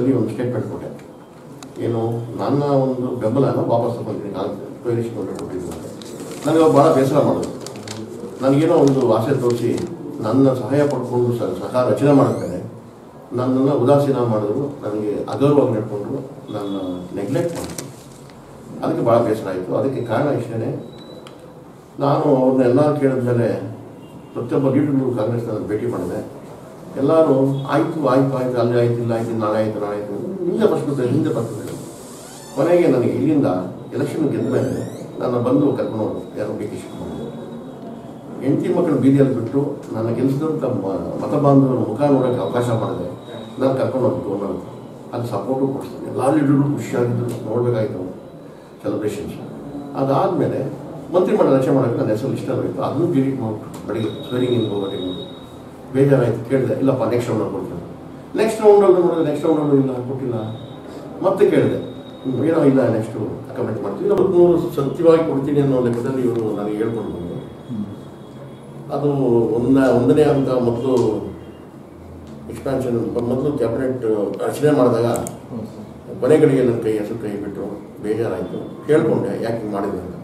ಒಂದು ಮೀಡಿಯಾದಲ್ಲಿ ಒಂದು ಸ್ಟೇಟ್ಮೆಂಟ್ ಕೊಟ್ಟೆ ಏನು, ನನ್ನ ಒಂದು ಬೆಂಬಲನ ವಾಪಸ್ ತಗೊಂಡಿದ್ದೀನಿ ನಾನು ಟೂರಿಸ್ಟ್ ಕೊಟ್ಟಿದ್ದೀನಿ ನನಗೆ ಭಾಳ ಬೇಸರ ಮಾಡೋದು ನನಗೇನೋ ಒಂದು ಆಸೆ ತೋರಿಸಿ ನನ್ನ ಸಹಾಯ ಪಡ್ಕೊಂಡು ಸಹ ರಚನೆ ಮಾಡ್ತಾರೆ ನನ್ನನ್ನು ಉದಾಸೀನ ಮಾಡಿದ್ರು, ನನಗೆ ಅಗೌರವಾಗಿ ನಡ್ಕೊಂಡ್ರು ನನ್ನ ನೆಗ್ಲೆಕ್ಟ್ ಮಾಡಿದ್ರು. ಅದಕ್ಕೆ ಭಾಳ ಬೇಸರ ಆಯಿತು. ಅದಕ್ಕೆ ಕಾರಣ ಇಷ್ಟೇ ನಾನು ಅವ್ರನ್ನೆಲ್ಲ ಕೇಳಿದ್ಮೇಲೆ ಪ್ರತಿಯೊಬ್ಬ ಲೀಡರ್ಗಳು ಕಾಂಗ್ರೆಸ್ನ ಭೇಟಿ ಮಾಡಿದೆ. ಎಲ್ಲರೂ ಆಯಿತು, ಆಯ್ತು ಆಯ್ತು, ಅಲ್ಲಿ ಆಯ್ತು, ಇಲ್ಲ ಆಯ್ತು, ನಾಳೆ ಆಯಿತು ನಾಳೆ ಆಯಿತು. ಹಿಂದೆ ಬರ್ತದೆ ಹಿಂದೆ ಬರ್ತದೆ ಕೊನೆಗೆ ನನಗೆ ಇಲ್ಲಿಂದ ಎಲೆಕ್ಷನ್ ಗೆದ್ದ ಮೇಲೆ ನನ್ನ ಬಂದು ಕರ್ಕೊಂಡು ಯಾರು ಡಿ ಕೆ ಶಿವಕುಮಾರ್ ಹೆಂಡತಿ ಮಕ್ಕಳು ಬೀದಿಯಲ್ಲಿ ಬಿಟ್ಟು ನನ್ನ ಗೆಲ್ಲಿಸಿದಂಥ ಮತ ಬಾಂಧವರ ಮುಖ ನೋಡೋಕ್ಕೆ ಅವಕಾಶ ಮಾಡಿದೆ. ನಾನು ಕರ್ಕೊಂಡು ಹೋಗ್ತು ನಾನು ಅದು ಸಪೋರ್ಟು ಕೊಡ್ತೀನಿ ಎಲ್ಲ ಲೀಡರ್ಗಳು ಖುಷಿಯಾಗಿದ್ದರು ನೋಡಬೇಕಾಯ್ತು ಸೆಲೆಬ್ರೇಷನ್ಸ್ ಅದಾದಮೇಲೆ ಮಂತ್ರಿಮಂಡಲ ರಕ್ಷಣೆ ಮಾಡೋಕ್ಕೆ ನನ್ನ ಹೆಸರು ಇಷ್ಟ ಆಯಿತು ಅದನ್ನು ಡಿಲೀಟ್ ಮಾಡ್ಬಿಟ್ಟು ಬೆಳಿಗ್ಗೆ ಸ್ವೇರಿಂಗ್ ಇನ್ ಟೈಮಲ್ಲಿ ಬೇಜಾರಾಯಿತು ಕೇಳಿದೆ, ಇಲ್ಲಪ್ಪ ನೆಕ್ಸ್ಟ್ ರೌಂಡಲ್ಲಿ ಕೊಡ್ತೀನಿ. ನೆಕ್ಸ್ಟ್ ರೌಂಡಲ್ಲಿ ನೋಡಿದ್ರೆ ನೆಕ್ಸ್ಟ್ ರೌಂಡಲ್ಲೂ ಇಲ್ಲ, ಕೊಟ್ಟಿಲ್ಲ. ಮತ್ತೆ ಕೇಳಿದೆ ಏನೋ ಇಲ್ಲ ನೆಕ್ಸ್ಟು ಕಮೆಂಟ್ ಮಾಡ್ತೀವಿ ನೂರು ಸತ್ಯವಾಗಿ ಕೊಡ್ತೀನಿ ಅನ್ನೋ ಲೆಕ್ಕದಲ್ಲಿ ಇವರು ನನಗೆ ಹೇಳ್ಕೊಂಡು ಬಂದರು. ಅದು ಒಂದ, ಒಂದನೇ ಹಂತ, ಮೊದಲು ಎಕ್ಸ್ಪಾನ್ಷನ್ ಮೊದಲು ಕ್ಯಾಬಿನೆಟ್ ರಚನೆ ಮಾಡಿದಾಗ ಕೊನೆಗಳಿಗೆ ನನ್ನ ಕೈ, ಹೆಸರು ಕೈ ಬಿಟ್ಟರು ಬೇಜಾರಾಯಿತು. ಕೇಳ್ಕೊಂಡೆ ಯಾಕೆ ಮಾಡಿದೆ ಅಂತ.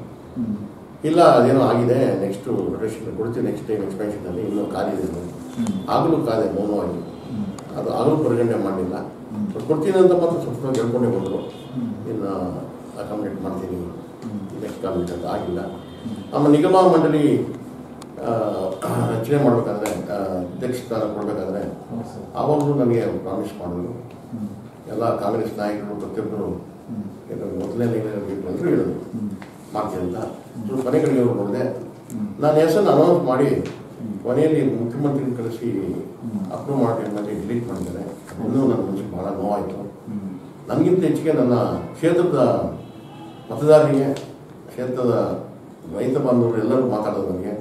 ಇಲ್ಲ, ಅದೇನೋ ಆಗಿದೆ ನೆಕ್ಸ್ಟು ರೊಟೇಷನ್ ಕೊಡ್ತೀವಿ ನೆಕ್ಸ್ಟ್ ಟೈಮ್ ಎಕ್ಸ್ಪೆನ್ಷನಲ್ಲಿ ಇನ್ನೂ ಖಾಲಿ ಅದು. ಆಗಲೂ ಕಾದೆ ಮೌನವಾಗಿ. ಅದು ಆಗಲೂ ಪರಿಗಣನೆ ಮಾಡಲಿಲ್ಲ ಕೊಡ್ತೀನಿ ಅಂತ ಮಾತ್ರ ಸ್ವಲ್ಪ ಹೇಳ್ಕೊಂಡೇ ಬಂದರು ಇನ್ನು ಅಕಾಮಿಡೇಟ್ ಮಾಡ್ತೀನಿ. ನೆಕ್ಸ್ಟ್ ಕಾಮಿಡೇಟ್ ಅಂತ ಆಗಿಲ್ಲ. ನಮ್ಮ ನಿಗಮ ಮಂಡಳಿ ರಚನೆ ಮಾಡಬೇಕಾದ್ರೆ ಅಧ್ಯಕ್ಷ ಸ್ಥಾನ ಕೊಡಬೇಕಾದ್ರೆ ಆವಾಗಲೂ ನನಗೆ ಪ್ರಾಮಿಸ್ ಮಾಡಿದ್ರು. ಎಲ್ಲ ಕಾಂಗ್ರೆಸ್ ನಾಯಕರು ಪ್ರತಿಯೊಬ್ಬರು ಏನಾದರೂ ಮೊದಲನೇ ಬೇಕು ಅಂತ ಹೇಳಿದ್ರು. ಮಾಡ್ತೀನಿ ಅಂತ. ಮನೆಗಳಿಗೆ ಕೊನೆಗಳಿಗೆ ಅವ್ರು ನೋಡಿದೆ ನಾನು ಹೆಸರನ್ನು ಅನೌನ್ಸ್ ಮಾಡಿ ಕೊನೆಯಲ್ಲಿ ಮುಖ್ಯಮಂತ್ರಿ ಕಳಿಸಿ ಅಪ್ರೂವ್ ಮಾಡಿ ಮತ್ತೆ ಡಿಲೀಟ್ ಮಾಡಿದ್ದಾರೆ. ಇನ್ನೂ ನನ್ನ ಮನಸ್ಸಿಗೆ ಭಾಳ ನೋವಾಯಿತು. ನನಗಿಂತ ಹೆಚ್ಚಿಗೆ ನನ್ನ ಕ್ಷೇತ್ರದ ಮತದಾರರಿಗೆ ಕ್ಷೇತ್ರದ ರೈತ ಬಾಂಧವರು ಎಲ್ಲರೂ ಮಾತಾಡೋದು ನನಗೆ.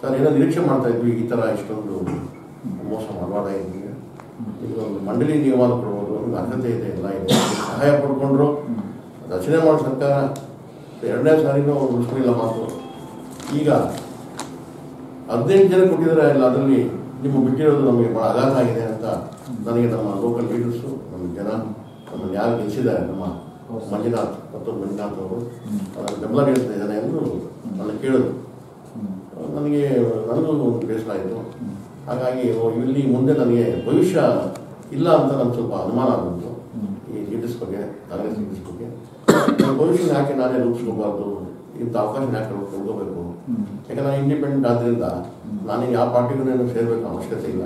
ಸರ್ ಏನೋ ನಿರೀಕ್ಷೆ ಮಾಡ್ತಾ ಇದ್ವಿ ಈ ಥರ ಇಷ್ಟೊಂದು ಮೋಸ ಮಾಡಬಾರ್ದ ನಿಮಗೆ ಇದು ಒಂದು ಮಂಡಳಿ ನಿಯಮಾನ ಕೊಡ್ಬೋದು ಒಂದು ಅರ್ಹತೆ ಇದೆ ಎಲ್ಲ ಇದೆ. ಸಹಾಯ ಪಡ್ಕೊಂಡ್ರು. ರಚನೆ ಮಾಡೋ ಸರ್ಕಾರ ಎರಡನೇ ಸಾರಿನೂ ಉಳಿಸ್ಕೊಂಡಿಲ್ಲ ಮಾತು. ಈಗ ಹದಿನೆಂಟು ಜನ ಕೊಟ್ಟಿದ್ದಾರೆ ಇಲ್ಲ ಅದರಲ್ಲಿ ನಿಮ್ಮ ಬಿಟ್ಟಿರೋದು ನಮಗೆ ಭಾಳ ಆಘಾತ ಆಗಿದೆ ಅಂತ ನನಗೆ ನಮ್ಮ ಲೋಕಲ್ ಲೀಡರ್ಸು ನಮ್ಮ ಜನ ನಮ್ಮನ್ನು ಯಾರು ಗೆಲ್ಲಿಸಿದ್ದಾರೆ ನಮ್ಮ ಮಂಜುನಾಥ್ ಮತ್ತು ಮಂಜುನಾಥ್ ಅವರು ಅದನ್ನು ಬೆಂಬಲ ನೀಡ್ತಾ ಇದ್ದಾನೆ ಎಂದು ನನ್ನ ಕೇಳಿದ್ರು ನನಗೆ ನನಗೂ ಒಂದು ಬೇಸರ ಆಯಿತು. ಹಾಗಾಗಿ ಇಲ್ಲಿ ಮುಂದೆ ನನಗೆ ಭವಿಷ್ಯ ಇಲ್ಲ ಅಂತ ನನಗೆ ಸ್ವಲ್ಪ ಅನುಮಾನ ಬಂತು. ಈ ಲೀಡರ್ಸ್ ಬಗ್ಗೆ ಕಾಂಗ್ರೆಸ್ ಲೀಡರ್ಸ್ ಬಗ್ಗೆ. ನನ್ನ ಭವಿಷ್ಯ ಯಾಕೆ ನಾನೇ ರೂಪಿಸ್ಕೋಬಾರ್ದು ಇಂಥ ಅವಕಾಶ ಯಾಕೆ ಕೊಡ್ಕೋಬೇಕು? ಯಾಕಂದ್ರೆ ನಾನು ಇಂಡಿಪೆಂಡೆಂಟ್ ಆದ್ದರಿಂದ ನಾನು ಯಾವ ಪಾರ್ಟಿಗೂ ನಾನು ಸೇರ್ಬೇಕು ಅವಶ್ಯಕತೆ ಇಲ್ಲ.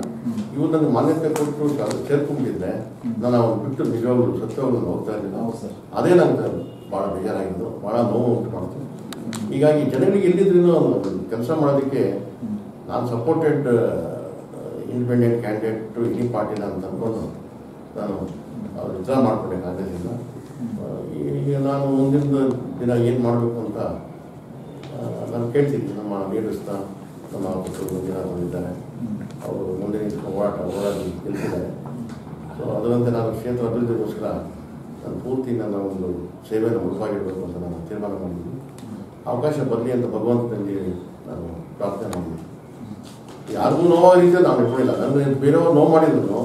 ಇವ್ರು ನನಗೆ ಮಾನ್ಯತೆ ಕೊಟ್ಟು ಅದು ಸೇರ್ಕೊಂಡಿದ್ರೆ ನಾನು ಅವ್ರು ಬಿಟ್ಟು ನಿಜವಾಗ್ಲೂ ಸತ್ಯವಾಗ್ಲೂ ಹೋಗ್ತಾ ಇರಲಿಲ್ಲ. ಅದೇ ನನಗೆ ಭಾಳ ಬೇಜಾರಾಗಿದ್ದು ಭಾಳ ನೋವು ಉಂಟು ಮಾಡ್ತು ಹೀಗಾಗಿ ಜನರಿಗೆ ಎಲ್ಲಿದ್ರೂ ಕೆಲಸ ಮಾಡೋದಕ್ಕೆ ನಾನು supported independent candidate to any ಪಾರ್ಟಿನ ಅಂತ ಅಂದ್ಕೊಂಡು ನಾನು ಅವ್ರು ವಿಚಾರ ಆ, ಈಗ ನಾನು ಮುಂದಿನ ದಿನ ಏನು ಮಾಡಬೇಕು ಅಂತ ನಾನು ಕೇಳ್ತೀನಿ ನಮ್ಮ ಲೀಡರ್ಸ್ನ ನಮ್ಮ ಪುತ್ರರು ದಿನ ಬಂದಿದ್ದಾರೆ. ಅವರು ಮುಂದೆ ನಿಂತು ಹೋರಾಟ ಹೋರಾಡಿ ಗೆಲ್ತಿದ್ದಾರೆ ಸೊ ಅದರಂತೆ ನಾನು ಕ್ಷೇತ್ರ ಅಭಿವೃದ್ಧಿಗೋಸ್ಕರ ನಾನು ಪೂರ್ತಿ ನನ್ನ ಒಂದು ಸೇವೆಯನ್ನು ಮುಳುವಾಗಿಡಬೇಕು ಅಂತ ನಾನು ತೀರ್ಮಾನ ಮಾಡಿದ್ದೀನಿ. ಅವಕಾಶ ಬರಲಿ ಅಂತ ಭಗವಂತನಲ್ಲಿ ನಾನು ಪ್ರಾರ್ಥನೆ ಮಾಡಿದ್ದೀನಿ. ಯಾರಿಗೂ ನೋವೋ ರೀತಿ ನಾನು ಇಟ್ಕೊಂಡಿಲ್ಲ. ನಾನು ಬೇರೆಯವ್ರು ನೋವು ಮಾಡಿದ್ರು.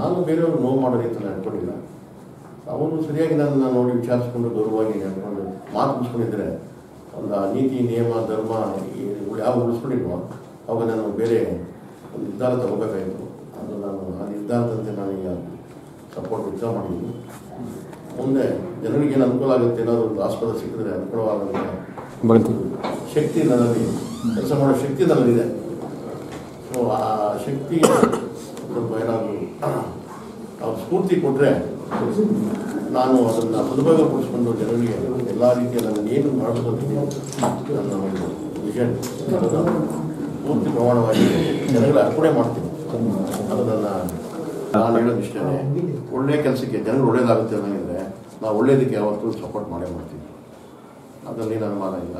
ನಾನು ಬೇರೆಯವ್ರು ನೋವು ಮಾಡೋ ರೀತಿ ನಾನು ಇಟ್ಕೊಂಡಿಲ್ಲ. ಅವನು ಸರಿಯಾಗಿ ನಾನು ನೋಡಿ ವಿಚಾರಿಸ್ಕೊಂಡು ಗೌರವವಾಗಿ ಮಾತು ಉಳಿಸ್ಕೊಂಡಿದ್ರೆ ಒಂದು ಆ ನೀತಿ ನಿಯಮ ಧರ್ಮ ಈ ಯಾವ ಉಳಿಸ್ಕೊಂಡಿಲ್ವೋ ಅವಾಗ ನಾನು ಬೇರೆ ಒಂದು ನಿರ್ಧಾರ ತಗೋಬೇಕಾಯಿತು ಅದು ನಾನು ಆ ನಿರ್ಧಾರದಂತೆ ನಾನು ಈಗ ಸಪೋರ್ಟ್ ವಿಡ್ರಾ ಮಾಡಿದ್ದೀನಿ. ಮುಂದೆ ಜನರಿಗೆ ಏನು ಅನುಕೂಲ ಆಗುತ್ತೆ ಏನಾದರೂ ಒಂದು ಆಸ್ಪತ್ರೆ ಸಿಕ್ಕಿದ್ರೆ ಅನುಕೂಲವಾಗುತ್ತೆ ಶಕ್ತಿ ನನ್ನಲ್ಲಿ ಕೆಲಸ ಮಾಡೋ ಶಕ್ತಿ ನನ್ನಲ್ಲಿದೆ ಸೊ ಆ ಶಕ್ತಿ ಸ್ವಲ್ಪ ಏನಾದರೂ ಅವ್ರು ಸ್ಫೂರ್ತಿ ಕೊಟ್ಟರೆ ನಾನು ಅದನ್ನು ಸದುಪಯೋಗಪಡಿಸ್ಕೊಂಡು ಜನರಿಗೆ ಎಲ್ಲ ರೀತಿಯ ನಾನು ಏನು ಮಾಡಬೇಕು ಪೂರ್ತಿ ಪ್ರಮಾಣವಾಗಿ ಜನಗಳ ಅರ್ಪಣೆ ಮಾಡ್ತೀನಿ. ಅದು ನಾನು ಹೇಳೋದು ಇಷ್ಟೇ. ಒಳ್ಳೆಯ ಕೆಲಸಕ್ಕೆ ಜನರು ಒಳ್ಳೇದಾಗುತ್ತೆ ಅನ್ನೋಂಗಿದ್ರೆ ನಾವು ಒಳ್ಳೇದಕ್ಕೆ ಯಾವತ್ತೂ ಸಪೋರ್ಟ್ ಮಾಡೇ ಮಾಡ್ತೀವಿ. ಅದರಲ್ಲಿ ನಾನು ಮಾನ ಇಲ್ಲ.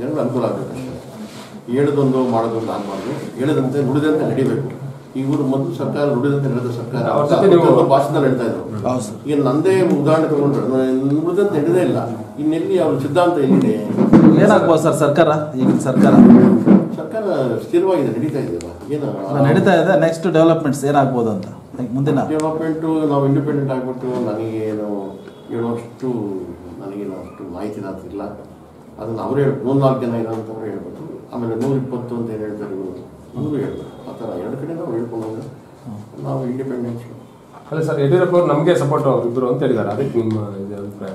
ಜನಗಳು ಅನುಕೂಲ ಆಗಬೇಕಷ್ಟೇ ಹೇಳದೊಂದು ಮಾಡೋದೊಂದು ಆಗಬಾರ್ದು ಹೇಳಿದಂತೆ ನುಡಿದಂತೆ ನಡಿಬೇಕು. ಇವರು ಮೊದಲು ಸರ್ಕಾರ ನುಡಿದಂತೆ ನಡೆದ ಸರ್ಕಾರ. ಅವ್ರ ಜೊತೆ ನೀವು- ಪ್ರತಿಯೊಬ್ಬ ಭಾಷಣದಲ್ಲಿ ಹೇಳ್ತಾ ಇದ್ರು. ಸರ್. ಈಗ ನಂದೇ ಉದಾಹರಣೆ ತಗೊಂಡ್ರೆ ನುಡಿದಂತೆ ಇಲ್ಲ. ಇನ್ನೆಲ್ಲಿ ಅವ್ರ ಸಿದ್ಧಾಂತ ಏನಿದೆ ಏನಾಗ್ಬೋದು ಸರ್ ಸರ್ಕಾರ? ಈಗ ಸರ್ಕಾರ? ಸರ್ಕಾರ ಸ್ಥಿರವಾಗಿದೆ ನಡೀತಾ ಇದೆಯಲ್ಲ ಏನು ನಡೀತಾ ಇದೆ. ನೆಕ್ಸ್ಟ್ ಡೆವಲಪ್ಮೆಂಟ್ಸ್ ಏನಾಗ್ಬೋದು ಅಂತ? ಮುಂದಿನ ಡೆವಲಪ್ಮೆಂಟು ನಾವು ಇಂಡಿಪೆಂಡೆಂಟ್ ಆಗಿಬಿಟ್ಟು ನನಗೇನು ಹೇಳುವಷ್ಟು ನನಗೇನು ಅಷ್ಟು ಮಾಹಿತಿ ಇಲ್ಲ. ಅದನ್ನು ಅವರೇ ಮೂರು ನಾಲ್ಕು ಜನ ಇರೋಂಥವ್ರು ಹೇಳ್ಬೋದು ಆಮೇಲೆ ನೂರ ಇಪ್ಪತ್ತು ಅಂತ ಏನು ಹೇಳ್ತಾರೆ ಇವರು? ನೂರು ಹೇಳ್ತಾರೆ. ಆ ಥರ ಎರಡು ಕಡೆ ನಾವು ಹೇಳ್ಕೊಂಡು ನಾವು ಇಂಡಿಪೆಂಡೆನ್ಸ್ ಅಲ್ಲ ಸರ್ ಯಡಿಯೂರಪ್ಪ ಅವರು ನಮಗೆ ಸಪೋರ್ಟ್ ಇಬ್ಬರು ಅಂತ ಹೇಳಿದ್ದಾರೆ ಅದಕ್ಕೆ ನಿಮ್ಮ ಅಭಿಪ್ರಾಯ?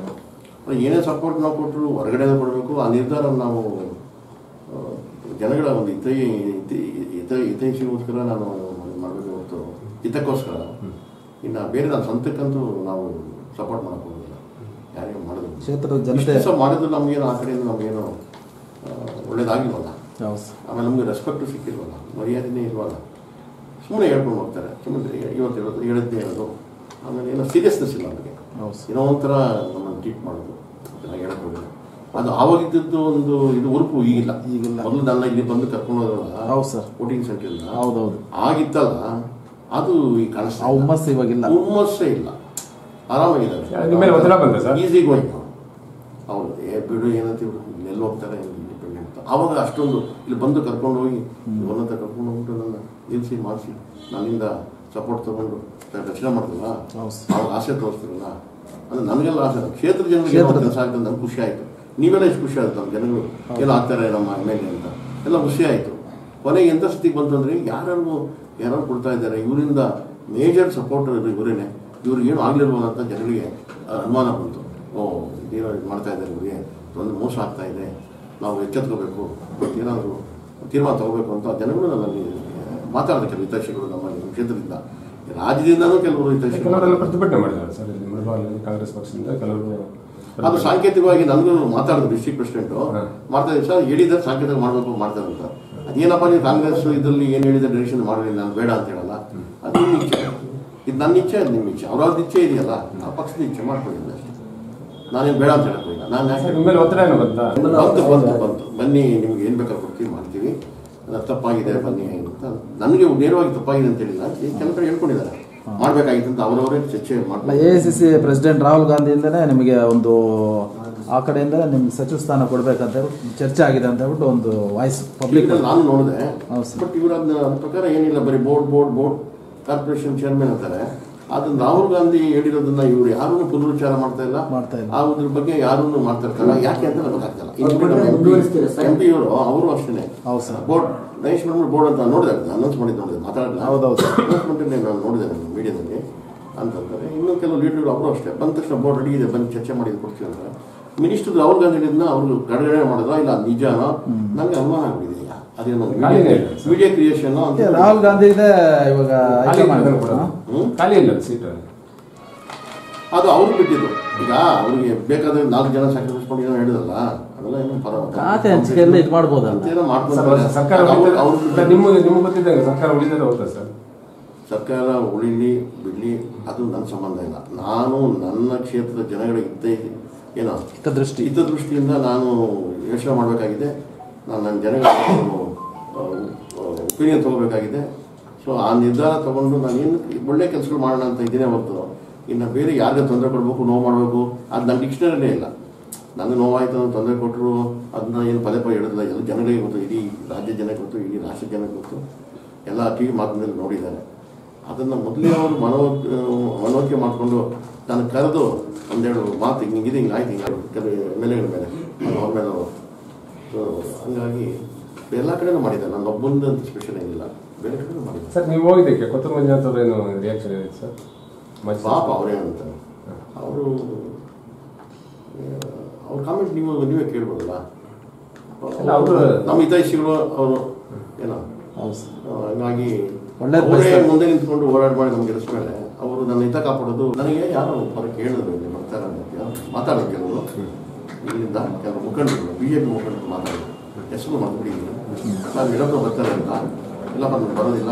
ಏನೇ ಸಪೋರ್ಟ್ ನಾವು ಕೊಟ್ಟರು ಹೊರಗಡೆ ಕೊಡಬೇಕು. ಆ ನಿರ್ಧಾರ ನಾವು ಜನಗಳ ಒಂದು ಹಿತ ಹಿತ ಹಿತೈಷಿಗೋಸ್ಕರ ನಾನು ಮಾಡಬೇಕು ಹೊರತು. ಹಿತಕ್ಕೋಸ್ಕರ. ಇನ್ನು ಬೇರೆ ನಾನು ಸ್ವಂತಕ್ಕಂತೂ ನಾವು ಸಪೋರ್ಟ್ ಮಾಡಕ್ಕೆ ಯಾರಿಗೂ ಮಾಡೋದು ಕ್ಷೇತ್ರದ ಜನತೆ ಮಾಡಿದ್ರು ನಮಗೇನು ಆ ಕಡೆಯಿಂದ ನಮಗೇನು ಒಳ್ಳೇದಾಗಿಲ್ಲ ಒಳ್ಳೇದಾಗಿಲ್ವಲ್ಲ. ಆಮೇಲೆ ನಮಗೆ ರೆಸ್ಪೆಕ್ಟು ಸಿಕ್ಕಿಲ್ವಲ್ಲ? ಮರ್ಯಾದೆನೇ ಇಲ್ವಲ್ಲ? ಸುಮ್ಮನೆ ಹೇಳ್ಕೊಂಡು ಹೋಗ್ತಾರೆ. ಸುಮ್ಮನೆ ಇವತ್ತು ಹೇಳೋದು ಹೇಳಿದ್ದೇ ಹೇಳೋದು. ಆಮೇಲೆ ಏನೋ ಸೀರಿಯಸ್ನೆಸ್ ಇಲ್ಲ ನಮಗೆ. ಏನೋ ಒಂಥರ ನಮ್ಮನ್ನು ಟ್ರೀಟ್ ಮಾಡೋದು. ಚೆನ್ನಾಗಿ ಹೇಳಕ್ ಹೋಗಿಲ್ಲ ಅದು ಆವಾಗಿದ್ದದ್ದು ಒಂದು ಇದು ಉರುಪು ಈಗಿಲ್ಲ. ಈಗಿಲ್ಲ. ಮೊದಲು ನನ್ನ ಇಲ್ಲಿ ಬಂದು ಕರ್ಕೊಂಡು ಹೋದ್ರಲ್ಲ ಹೌದು ಸರ್. ವೋಟಿಂಗ್ ಹೌದು ಹೌದೌದು. ಆಗಿತ್ತಲ್ಲ ಅದು ಈಗ ಆ ಕಾಣಿಸ್ತಾ ಹುಮ್ಮಸ್ಸು ಇವಾಗಿಲ್ಲ. ಹುಮ್ಮಸ್ಸೇ ಇಲ್ಲ. ಆರಾಮಾಗಿದ್ದಾರೆ? ಈಸಿ ಗೋಯಿಂಗ್ ಹೌದು. ಏ ಬಿಡು ಏನಂತ ಬಿಡು ಅವಾಗ ಅಷ್ಟೊಂದು ಇಲ್ಲಿ ಬಂದು ಕರ್ಕೊಂಡು ಹೋಗಿ ಒಂದಂತ ಕರ್ಕೊಂಡು ಹೋಗ್ಬಿಟ್ಟು ನನ್ನ ನಿಲ್ಲಿಸಿ ಮಾಡಿಸಿ ನನ್ನಿಂದ ಸಪೋರ್ಟ್ ತಗೊಂಡು ರಕ್ಷಣೆ ಮಾಡ್ತಲ್ಲ. ಅವಾಗ ಆಸೆ ತೋರಿಸ್ತಿರಲ್ಲ ಅಂದ್ರೆ ನಮಗೆಲ್ಲ ಆಸೆ ಕ್ಷೇತ್ರ ಜನರಿಗೆ ಕೆಲಸ ಆಗ್ತದೆ ನಮ್ಗೆ ಖುಷಿ ಆಯಿತು. ನೀವೆಲ್ಲ ಎಷ್ಟು ಖುಷಿ ಆಯ್ತು ನಮ್ಮ ಜನಗಳು? ಎಲ್ಲ ಆಗ್ತಾರೆ ನಮ್ಮ ಮೇಲೆ ಅಂತ. ಎಲ್ಲ ಖುಷಿ ಆಯಿತು. ಕೊನೆಗೆ ಎಂಥ ಸ್ಥಿತಿಗೆ ಬಂತು ಅಂದರೆ ಯಾರು ಯಾರು ಕೊಡ್ತಾ ಇದ್ದಾರೆ ಇವರಿಂದ ಮೇಜರ್ ಸಪೋರ್ಟ್ ಇವರೇನೆ. ಇವ್ರಿಗೆ ಏನು ಆಗಲಿಲ್ವಲ್ಲ ಅಂತ ಜನರಿಗೆ ಅನುಮಾನ ಬಂತು. ಓ ಇದು ಮಾಡ್ತಾ ಇದ್ದಾರೆ ಇವರಿಗೆ ಒಂದು ಮೋಸ ಆಗ್ತಾ ಇದೆ. ನಾವು ಎಚ್ಚೆತ್ಕೋಬೇಕು ಏನಾದರೂ ತೀರ್ಮಾನ ತಗೋಬೇಕು ಅಂತ ಜನಗಳು ನನ್ನಲ್ಲಿ ಮಾತಾಡೋದಕ್ಕೆ ಹಿತೈಷಿಗಳು ನಮ್ಮಲ್ಲಿ ನಮ್ಮ ಕ್ಷೇತ್ರದಿಂದ ರಾಜ್ಯದಿಂದಲೂ ಕೆಲವರು ಹಿತೈಷಿಗಳು ಪ್ರತಿಭಟನೆ ಮಾಡಿದ್ದಾರೆ ಸರ್ ಕಾಂಗ್ರೆಸ್ ಪಕ್ಷದಿಂದ ಕೆಲವರು ಅದು ಸಾಂಕೇತಿಕವಾಗಿ ನನಗೂ ಮಾತಾಡಿದ್ರು ಡಿಸ್ಟ್ರಿಕ್ಟ್ ಪ್ರೆಸಿಡೆಂಟು. ಮಾಡ್ತಾ ಇದ್ದೀವಿ ಸರ್ ಹೇಳಿದ್ರೆ ಸಾಂಕೇತಿಕ ಮಾಡಬೇಕು ಮಾಡ್ತಾರೆ ಅಂತ. ಅದೇನಪ್ಪ ನೀವು ಕಾಂಗ್ರೆಸ್ ಇದರಲ್ಲಿ ಏನು ಹೇಳಿದ್ರೆ ಡಿರೆಕ್ಷನ್ ಮಾಡಲಿಲ್ಲ ನಾನು ಬೇಡ ಅಂತ ಹೇಳಲ್ಲ. ಅದು ನಿಮ್ಮ ಇಚ್ಛೆ ಇದು ನನ್ನ ಇಚ್ಛೆ ಅದು ನಿಮ್ಮ ಇಚ್ಛೆ ಅವ್ರವ್ರದ್ದು ಇಚ್ಛೆ ಇದೆಯಲ್ಲ ಆ ಪಕ್ಷದ ಇಚ್ಛೆ ಮಾಡ್ಕೊಂಡಿದ್ದೆ ನಾನೇನು ಬೇಡ ಅಂತ ಹೇಳಕ್ ಹೋಗಿಲ್ಲ. ನಾನು ಯಾಕೆ ನಿಮ್ಮ ಮೇಲೆ ಒತ್ತಡ ಏನು ಬಂತಾ? ಬಂತು ಬಂತು ಬಂತು ಬನ್ನಿ ನಿಮ್ಗೆ ಏನು ಬೇಕಾದ್ರೂ ಕೊಡ್ತೀವಿ ಮಾಡ್ತೀವಿ. ಅದು ತಪ್ಪಾಗಿದೆ ಬನ್ನಿ ಅಂತ. ನನಗೆ ನೇರವಾಗಿ ತಪ್ಪಾಗಿದೆ ಅಂತ ಹೇಳಿಲ್ಲ. ಕೆಲವು ಕಡೆ ಹೇಳ್ಕೊಂಡಿದ್ದಾರೆ. ಮಾಡ್ಬೇಕಾಗಿತ್ತು ಅಂತ ಅವರವರೇ ಚರ್ಚೆ ಎ ಮಾಡ್ತಾರೆ I C C president Rahul ಗಾಂಧಿಯಿಂದನೇ ನಿಮಗೆ ಒಂದು ಆ ಕಡೆಯಿಂದ ನಿಮ್ಗೆ ಸಚಿವ ಸ್ಥಾನ ಕೊಡ್ಬೇಕಂತ ಹೇಳಿ ಚರ್ಚೆ ಆಗಿದೆ ಅಂತ ಹೇಳ್ಬಿಟ್ಟು ಒಂದು ವಾಯ್ಸ್ ಪಬ್ಲಿಕ್ ನಾನು ನೋಡಿದೆ. ಬಟ್ ಇವರ ಪ್ರಕಾರ ಏನಿಲ್ಲ ಬರೀ board board board. Corporation chairman ಅಂತಾರೆ. ಅದನ್ನ ರಾಹುಲ್ ಗಾಂಧಿ ಹೇಳಿರೋದನ್ನ ಇವ್ರು ಯಾರೂ ಪುನರುಚ್ಚಾರ ಮಾಡ್ತಾ ಇಲ್ಲ. ಮಾಡ್ತಾ ಇಲ್ಲ. ಆ ಅದ್ರ ಬಗ್ಗೆ ಯಾರೂ ಮಾಡ್ತಾ ಯಾಕೆ ಅಂತ ನಮಗೆ? ಎಂ ಪಿ ಅವರು ಅವರು ಅಷ್ಟೇ ಹೌದು sir. Board Ganesh member board ಅಂತ ನೋಡಿದೆ ಅನೌನ್ಸ್ ಮಾಡಿದ್ದು ನೋಡಿದೆ ಮಾತಾಡಲ್ಲ. ಹೌದೌದು ಸರ್. ಅನೌನ್ಸ್ಮೆಂಟ್ ನಾನು ನೋಡಿದೆ ನಾನು ಮೀಡಿಯಾದಲ್ಲಿ. ಅಂತಂತಾರೆ ಇನ್ನೂ ಕೆಲವು ಲೀಡರ್ಗಳು ಅವರು ಅಷ್ಟೇ. ಬಂದ ತಕ್ಷಣ ಬೋರ್ಡ್ ರೆಡಿ ಇದೆ ಬಂದು ಚರ್ಚೆ ಮಾಡಿದ್ ಕೊಡ್ತೀವಿ ಅಂದ್ರೆ ಮಿನಿಸ್ಟರ್ ರಾಹುಲ್ ಗಾಂಧಿ ಹೇಳಿದ್ನ ಅವರು ಗಡಗಡೆ ಮಾಡೋದಾ ಇಲ್ಲ ನಿಜಾನ? ನನಗೆ ಅನುಮಾನ ಆಗ್ಬಿಟ್ಟಿದೆ ಸರ್. ಕ್ರಿಯೇಷನ್ ಅಂತ ರಾಹುಲ್ ಗಾಂಧಿ ಇದೆ ಇವಾಗ ಖಾಲಿ ಇಲ್ಲ. ಸೀಟ್ ಅದು ಅವ್ರು ಬಿಟ್ಟಿದ್ದು. ಈಗ ಅವ್ರಿಗೆ ಬೇಕಾದ್ರೆ ನಾಲ್ಕು ಜನ ಸ್ಯಾಕ್ರಿಫೈಸ್ ಏನೋ ಹೇಳಿದಲ್ಲ ಅದೆಲ್ಲ ಏನು ಪರವಾಗಿಲ್ಲ ಖಾತೆ ಹಂಚಿಕೆಯೆಲ್ಲ ಇದು ಮಾಡ್ಬೋದಲ್ಲ. ಅಂತ ಏನೋ ಮಾಡ್ಕೊಂತಾರೆ ಸರ್ಕಾರ ಅವ್ರು- ನಿಮ್ಗೆ ನಿಮ್ಗೆ ಗೊತ್ತಿದ್ದಂಗೆ ಸರ್ಕಾರ ಉಳಿದರೆ ಹೋಗ್ತದೆ ಸರ್. ಸರ್ಕಾರ ಉಳಿಲಿ ಬಿಡಲಿ ಅದು ನನ್ನ ಸಂಬಂಧ ಇಲ್ಲ. ನಾನು ನನ್ನ ಕ್ಷೇತ್ರದ ಜನಗಳ ಹಿತ ಏನೋ? ಹಿತದೃಷ್ಟಿ. ಹಿತದೃಷ್ಟಿಯಿಂದ ನಾನು ಯೋಚನೆ ಮಾಡಬೇಕಾಗಿದೆ. ನಾನು ನನ್ನ ಜನಗಳ ಒಪಿನಿಯನ್ ತಗೋಬೇಕಾಗಿದೆ. ಸೊ ಆ ನಿರ್ಧಾರ ತಗೊಂಡು ನಾನು ಏನು ಒಳ್ಳೆ ಕೆಲಸಗಳು ಮಾಡೋಣ ಅಂತ ಇದ್ದೀನಿ ಹೊರತು. ಇನ್ನು ಬೇರೆ ಯಾರಿಗೆ ತೊಂದರೆ ಕೊಡಬೇಕು, ನೋವು ಮಾಡಬೇಕು, ಅದು ನನ್ನ ಡಿಕ್ಷನರಿಲೇ ಇಲ್ಲ. ನನಗೆ ನೋವಾಯಿತು ಅಂತ ತೊಂದರೆ ಕೊಟ್ಟರು, ಅದನ್ನ ಏನು ಪದೇ ಪದೇ ಹೇಳೋದಿಲ್ಲ. ಎಲ್ಲ ಜನಗಳಿಗೆ ಗೊತ್ತು, ಇಡೀ ರಾಜ್ಯ ಜನಕ್ಕೆ ಗೊತ್ತು, ಇಡೀ ರಾಷ್ಟ್ರ ಜನಕ್ಕೆ ಗೊತ್ತು. ಎಲ್ಲ ಟಿ ವಿ ಮಾಧ್ಯಮದಲ್ಲಿ ನೋಡಿದ್ದಾರೆ. ಅದನ್ನು ಮೊದಲೇ ಅವರು ಮನೋ ಮನವರಿಕೆ ಮಾಡಿಕೊಂಡು ನಾನು ಕರೆದು ಒಂದೆರಡು ಮಾತು ಹಿಂಗಿದೆ ಹಿಂಗೆ ಆಯ್ತು, ಹಿಂಗೆ ಕೆಲವು ಎಂ ಎಲ್ ಎಗಳ ಮೇಲೆ, ಅವ್ರ ಮೇಲೆ ಹಂಗಾಗಿ ಎಲ್ಲ ಕಡೆನೂ ಮಾಡಿದ್ದೆ ನಾನು ಒಬ್ಬಂದು ಅಂತ ಸ್ಪೆಷಲ್ ಏನಿಲ್ಲ. ಬೇರೆ ಕಡೆನೂ ಮಾಡಿದ್ದಾರೆ. ಸರ್ ನೀವು ಹೋಗಿದ್ದಕ್ಕೆ ಮಂಜುನಾಥ್ ಅವ್ರ ಏನು ರಿಯಾಕ್ಷನ್ ಇದೆ ಸರ್? ಪಾಪ ಅವರೇನಂತ ಅವರು ಅವ್ರ ಕಾಮೆಂಟ್ ನೀವು ನೀವೇ ಕೇಳ್ಬೋದಲ್ಲ? ಅಲ್ಲ, ಅವ್ರು- ನಮ್ಮ ಹಿತೈಷಿಗಳು ಅವರು ಏನೋ ಹಂಗಾಗಿ. ಮುಂದೆ ನಿಂತ್ಕೊಂಡು ಹೋರಾಟ ಮಾಡಿ ನಮ್ಗೆ ಮೇಲೆ ಅವರು ನನ್ನ ಹಿತ ಕಾಪಾಡೋದು. ನನಗೆ ಯಾರೋ ಒಬ್ಬರು ಕೇಳಿದ್ರು ಇಲ್ಲಿ ಬರ್ತಾರೆ ಮಾತಾಡೋದು ಕೆಲವರು ಇಲ್ಲಿಂದ ಕೆಲವು ಮುಖಂಡರು ಬಿ ಜೆ ಪಿ ಮುಖಂಡರು ಮಾತಾಡೋದು ಹೆಸರು ಮಾಡಿ ನಾವು ಯಡಿಯೂರಪ್ಪ ಬರ್ತಾರೆ ಅಂತ ಇಲ್ಲಪ್ಪ ನಮ್ಗೆ ಬರೋದಿಲ್ಲ.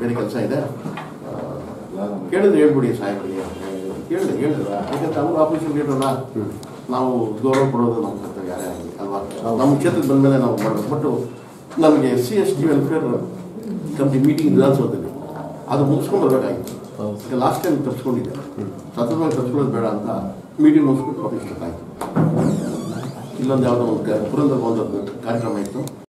ಬೇರೆ ಕೆಲಸ ಇದೆ. ಕೇಳಿದ್ರೆ ಹೇಳ್ಬಿಡಿ ಸಾಹೇಬರಿಗೆ ಕೇಳಿದ್ರೆ ಹೇಳಿದ್ರ ಅದಕ್ಕೆ ತಮಗೆ ಆಪರೇಷನ್ ಲೀಡರ್ನ ನಾವು ಗೌರವ ಕೊಡೋದು ನಮ್ಮ ಕರ್ತವ್ಯ ಯಾರೇ ಆಗಲಿ ಅಲ್ವಾ? ನಮ್ಮ ಕ್ಷೇತ್ರಕ್ಕೆ ಬಂದಮೇಲೆ ನಾವು ಮಾಡೋದು. ಬಟ್ ನಮಗೆ S C S T welfare committee meeting ವಿಧಾನಸೌಧದಲ್ಲಿ. ಅದು ಮುಗಿಸ್ಕೊಂಡು ಹೋಗಬೇಕಾಗಿತ್ತು ಹೌದು. ಲಾಸ್ಟ್ ಟೈಮ್ ತರ್ಸ್ಕೊಂಡಿದ್ದೆ. ಸತತವಾಗಿ ತಪ್ಪಿಸ್ಕೊಳ್ಳೋದು ಬೇಡ ಅಂತ ಮೀಟಿಂಗ್ ಮುಗಿಸ್ಕೊಂಡು ಆಫೀಸ್ ಆಯ್ತು ಇಲ್ಲೊಂದು ಯಾವುದೋ ಒಂದು ಪುರಂದರ ಒಂದು ಕಾರ್ಯಕ್ರಮ ಇತ್ತು.